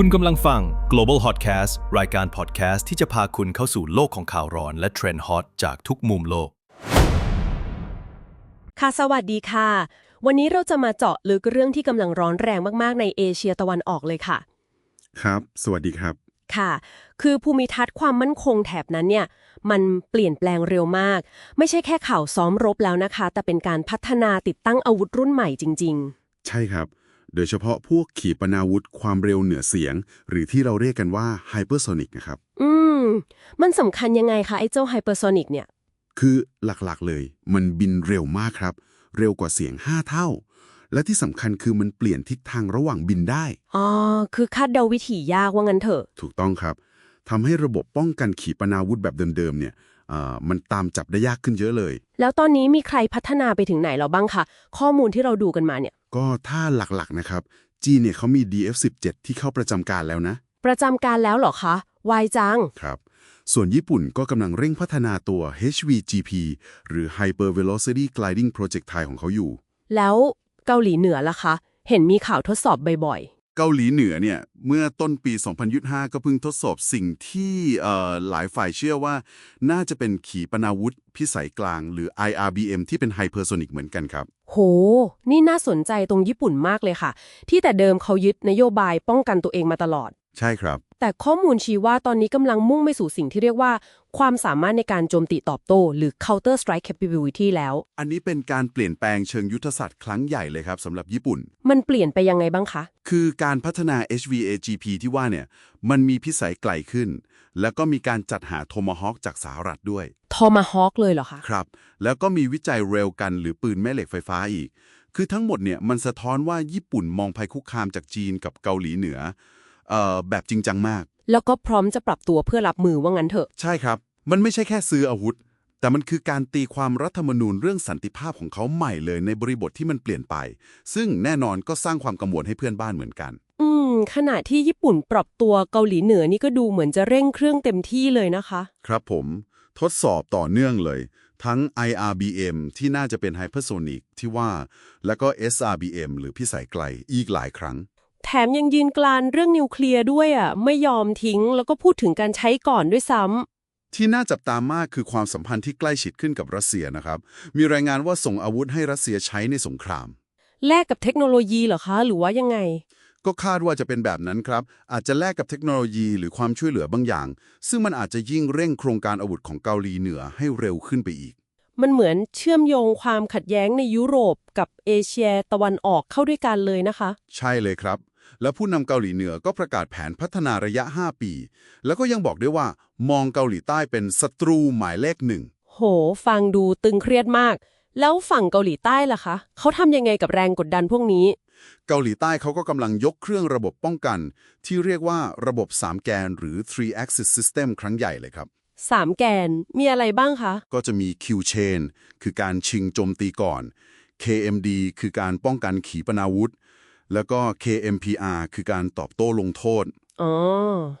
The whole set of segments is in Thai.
คุณกำลังฟัง Global Hotcast รายการ podcast ที่จะพาคุณเข้าสู่โลกของข่าวร้อนและเทรนด์ฮอตจากทุกมุมโลก ค่ะ สวัสดีค่ะ วันนี้เราจะมาเจาะลึกเรื่องที่กำลังร้อนแรงมาก ๆ ในเอเชียตะวันออกเลยค่ะ ครับ สวัสดีครับ ค่ะ คือภูมิทัศน์ความมั่นคงแถบนั้นเนี่ย มันเปลี่ยนแปลงเร็วมาก ไม่ใช่แค่ข่าวซ้อมรบแล้วนะคะ แต่เป็นการพัฒนาติดตั้งอาวุธรุ่นใหม่จริงใช่ครับ โดยเฉพาะพวกขีปนาวุธความเร็วเหนือเสียง หรือที่เราเรียกกันว่าไฮเปอร์โซนิกนะครับๆอืม มันสำคัญยังไงคะไอ้เจ้าไฮเปอร์โซนิกเนี่ย คือหลักๆเลย มันบินเร็วมากครับ เร็วกว่าเสียง 5 เท่า และที่สำคัญคือมันเปลี่ยนทิศทางระหว่างบินได้ อ๋อ คือคาดเดาวิถียากว่างั้นเถอะ ถูกต้องครับทำให้ระบบป้องกันขีปนาวุธแบบเดิมๆเนี่ยเอ่อมันตามจับได้ยากขึ้นเยอะเลย แล้วตอนนี้มีใครพัฒนาไปถึงไหนแล้วบ้างคะ ข้อมูลที่เราดูกันมาเนี่ย ก็ถ้าหลักๆนะครับ จีนเนี่ยเขามี DF17 ที่เข้าประจำการแล้วนะ ประจำการแล้วเหรอคะวายจัง ครับ ส่วนญี่ปุ่นก็กำลังเร่งพัฒนาตัว HVGP หรือ Hyper Velocity Gliding Projectile ของเขาอยู่ แล้วเกาหลีเหนือล่ะคะ เห็นมีข่าวทดสอบบ่อย เกาหลีเหนือเนี่ยเมื่อต้นปี 2025 ก็เพิ่งทดสอบสิ่งที่เอ่อหลายฝ่ายเชื่อว่า น่าจะเป็นขีปนาวุธ พิสัยกลาง หรือ IRBM ที่เป็นไฮเปอร์โซนิกเหมือนกันครับๆโห นี่น่าสนใจตรงญี่ปุ่นมากเลยค่ะ ที่แต่เดิมเขายึดนโยบายป้องกันตัวเองมาตลอด ใช่ครับ แต่ข้อมูลชี้ว่าตอนนี้กำลังมุ่งไปสู่สิ่งที่เรียกว่า ความสามารถในการโจมตีตอบโต้หรือ counter strike capability แล้ว อันนี้เป็นการเปลี่ยนแปลงเชิงยุทธศาสตร์ครั้งใหญ่เลยครับสำหรับญี่ปุ่น มันเปลี่ยนไปยังไงบ้างคะ คือการพัฒนา HVAGP ที่ว่าเนี่ย มันมีพิสัยไกลขึ้น แล้วก็มีการจัดหาโทมาฮอคจากสหรัฐด้วย ทอมาฮอคเลยเหรอคะ ครับ แล้วก็มีวิจัยเร็วกันหรือปืนแม่เหล็กไฟฟ้าอีก คือทั้งหมดเนี่ยมันสะท้อนว่าญี่ปุ่นมองภัยคุกคามจากจีนกับเกาหลีเหนือ เอ่อแบบจริงจังมาก แล้วก็พร้อมจะปรับตัวเพื่อรับมือว่างั้นเถอะ ใช่ครับ มันไม่ใช่แค่ซื้ออาวุธ แต่มันคือการตีความรัฐธรรมนูญเรื่องสันติภาพของเขาใหม่เลยในบริบทที่มันเปลี่ยนไป ซึ่งแน่นอนก็สร้างความกังวลให้เพื่อนบ้านเหมือนกัน อืม ขณะที่ญี่ปุ่นปรับตัวเกาหลีเหนือนี่ก็ดูเหมือนจะเร่งเครื่องเต็มที่เลยนะคะ ครับผม ทดสอบต่อเนื่องเลย ทั้ง IRBM ที่น่าจะเป็นไฮเปอร์โซนิกที่ว่า แล้วก็ SRBM หรือพิสัยไกลอีกหลายครั้ง แถมยังยืนกลานเรื่องนิวเคลียร์ด้วยอะไม่ยอมทิ้ง แล้วก็พูดถึงการใช้ก่อนด้วยซ้ำที่น่าจับตามากคือความสัมพันธ์ที่ใกล้ชิดขึ้นกับรัสเซียนะครับ มีรายงานว่าส่งอาวุธให้รัสเซียใช้ในสงคราม แลกกับเทคโนโลยีเหรอคะ หรือว่ายังไง ก็คาดว่าจะเป็นแบบนั้นครับ อาจจะแลกกับเทคโนโลยีหรือความช่วยเหลือบางอย่าง ซึ่งมันอาจจะยิ่งเร่งโครงการอาวุธของเกาหลีเหนือให้เร็วขึ้นไปอีก มันเหมือนเชื่อมโยงความขัดแย้งในยุโรปกับเอเชียตะวันออกเข้าด้วยกันเลยนะคะ ใช่เลยครับ แล้วผู้นำเกาหลีเหนือก็ประกาศแผนพัฒนาระยะ 5 ปี แล้วก็ยังบอกด้วยว่ามองเกาหลีใต้เป็นศัตรูหมายเลขหนึ่งโห ฟังดูตึงเครียดมาก แล้วฝั่งเกาหลีใต้ล่ะคะ เขาทำยังไงกับแรงกดดันพวกนี้ เกาหลีใต้เขาก็กำลังยกเครื่องระบบป้องกัน ที่เรียกว่าระบบ 3 แกนหรือ three axis system ครั้งใหญ่เลยครับ สามแกนมีอะไรบ้างคะ ก็จะมี Q chain คือการชิงโจมตีก่อน KMD คือการป้องกันขีปนาวุธ แล้วก็ KMPR คือการตอบโต้ลงโทษ อ๋อ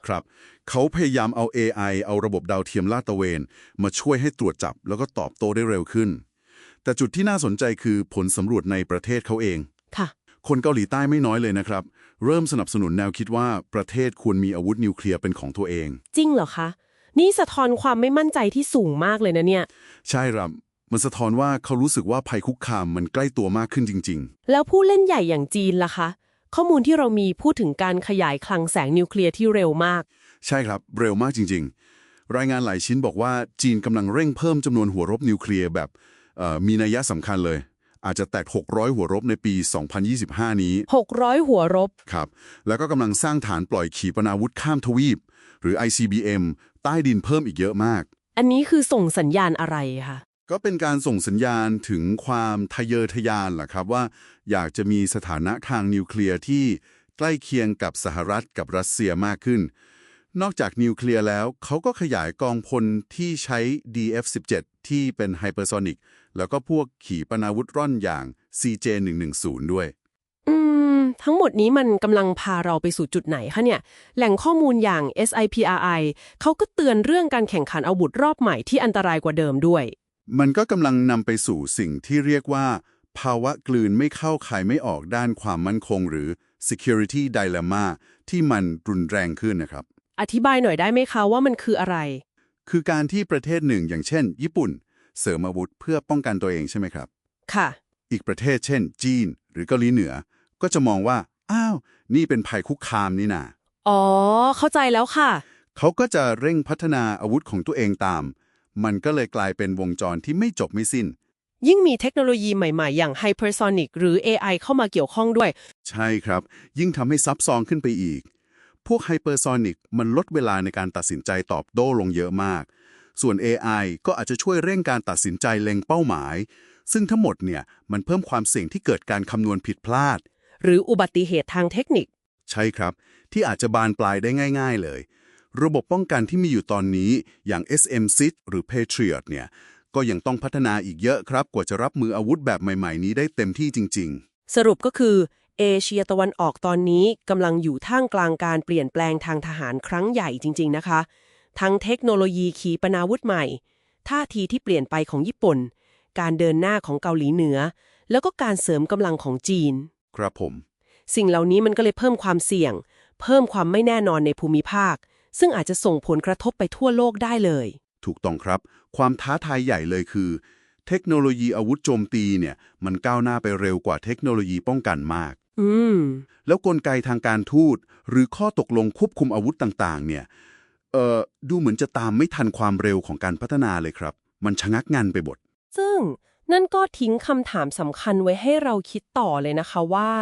ครับ เขาพยายามเอา AI เอาระบบดาวเทียมลาดตระเวน มาช่วยให้ตรวจจับแล้วก็ตอบโต้ได้เร็วขึ้น แต่จุดที่น่าสนใจคือผลสำรวจในประเทศเขาเอง ค่ะ คนเกาหลีใต้ไม่น้อยเลยนะครับ เริ่มสนับสนุนแนวคิดว่าประเทศควรมีอาวุธนิวเคลียร์เป็นของตัวเอง จริงเหรอคะ นี่สะท้อนความไม่มั่นใจที่สูงมากเลยนะเนี่ย ใช่ครับ มันสะท้อนว่าเขารู้สึกว่าภัยคุกคามมันใกล้ตัวมากขึ้นจริง แล้วผู้เล่นใหญ่อย่างจีนล่ะคะ ข้อมูลที่เรามีพูดถึงการขยายคลังแสงนิวเคลียร์ที่เร็วมาก ๆ ใช่ครับ เร็วมากจริง ๆ รายงานหลายชิ้นบอกว่าจีนกำลังเร่งเพิ่มจำนวนหัวรบนิวเคลียร์แบบเอ่อมีนัยสำคัญเลย อาจจะแตะ600 หัวรบในปี 2025 นี้600 หัวรบ ครับ แล้วก็กำลังสร้างฐานปล่อยขีปนาวุธข้ามทวีป หรือ ICBM ใต้ดินเพิ่มอีกเยอะมาก อันนี้คือส่งสัญญาณอะไรคะก็เป็นการส่งสัญญาณถึงความทะเยอทะยานแหละครับว่า อยากจะมีสถานะทางนิวเคลียร์ที่ใกล้เคียงกับสหรัฐกับรัสเซียมากขึ้น นอกจากนิวเคลียร์แล้วเขาก็ขยายกองพลที่ใช้ DF-17 ที่เป็นไฮเปอร์โซนิกแล้วก็พวกขีปนาวุธร่อนอย่าง CJ110 ด้วย อืม ทั้งหมดนี้มันกำลังพาเราไปสู่จุดไหนคะเนี่ย แหล่งข้อมูลอย่าง SIPRI เขาก็เตือนเรื่องการแข่งขันอาวุธรอบใหม่ที่อันตรายกว่าเดิมด้วย มันก็กำลังนำไปสู่สิ่งที่เรียกว่า ภาวะกลืนไม่เข้าขายไม่ออกด้านความมั่นคง หรือ security dilemma ที่มันรุนแรงขึ้นนะครับ อธิบายหน่อยได้ไหมคะว่ามันคืออะไร คือการที่ประเทศหนึ่งอย่างเช่น ญี่ปุ่น เสริมอาวุธเพื่อป้องกันตัวเองใช่ไหมครับ ค่ะ อีกประเทศเช่น จีน หรือเกาหลีเหนือ ก็จะมองว่า อ้าว นี่เป็นภัยคุกคามนี่นาอ๋อ เข้าใจแล้วค่ะ เขาก็จะเร่งพัฒนาอาวุธของตัวเองตาม มันก็เลยกลายเป็นวงจรที่ไม่จบไม่สิ้น ยิ่งมีเทคโนโลยีใหม่ๆ อย่าง hypersonic หรือ AI เข้ามาเกี่ยวข้องด้วย ใช่ครับ ยิ่งทำให้ซับซ้อนขึ้นไปอีก พวกไฮเปอร์โซนิกมันลดเวลาในการตัดสินใจตอบโต้ลงเยอะมาก ส่วน AI ก็อาจจะช่วยเร่งการตัดสินใจเล็งเป้าหมาย ซึ่งทั้งหมดเนี่ยมันเพิ่มความเสี่ยงที่เกิดการคำนวณผิดพลาด หรืออุบัติเหตุทางเทคนิค ใช่ครับ ที่อาจจะบานปลายได้ง่าย ๆ เลย ระบบป้องกันที่มีอยู่ตอนนี้อย่าง SM-SID หรือ Patriot เนี่ยก็ยังต้องพัฒนาอีกเยอะครับ กว่าจะรับมืออาวุธแบบใหม่ ๆ นี้ได้เต็มที่จริงสรุปก็คือเอเชียตะวันออกตอนนี้กำลังอยู่ท่ามกลางการเปลี่ยนแปลงทางทหารครั้งใหญ่จริง ๆ นะคะ ทั้งเทคโนโลยีขีปนาวุธใหม่ ท่าทีที่เปลี่ยนไปของญี่ปุ่น การเดินหน้าของเกาหลีเหนือ แล้วก็การเสริมกำลังของจีนๆ ครับผม สิ่งเหล่านี้มันก็เลยเพิ่มความเสี่ยง เพิ่มความไม่แน่นอนในภูมิภาค ซึ่งอาจจะส่งผลกระทบไปทั่วโลกได้เลย ถูกต้องครับ ความท้าทายใหญ่เลยคือ เทคโนโลยีอาวุธโจมตีเนี่ยมันก้าวหน้าไปเร็วกว่าเทคโนโลยีป้องกันมาก อืม แล้วกลไกทางการทูต หรือข้อตกลงควบคุมอาวุธต่างๆ เนี่ยเอ่อดูเหมือนจะตามไม่ทันความเร็วของการพัฒนาเลยครับ มันชะงักงันไปหมดซึ่ง นั่นก็ทิ้งคำถามสำคัญไว้ให้เราคิดต่อเลยนะคะว่า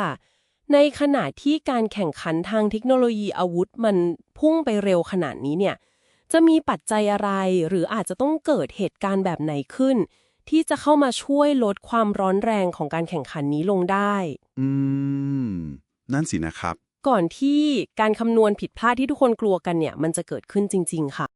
ในขณะที่การแข่งขันทางเทคโนโลยีอาวุธมันพุ่งไปเร็วขนาดนี้เนี่ย จะมีปัจจัยอะไร หรืออาจจะต้องเกิดเหตุการณ์แบบไหนขึ้น ที่จะเข้ามาช่วยลดความร้อนแรงของการแข่งขันนี้ลงได้ อืม นั่นสินะครับ ก่อนที่การคำนวณผิดพลาดที่ทุกคนกลัวกันเนี่ย มันจะเกิดขึ้นจริง ๆ ค่ะ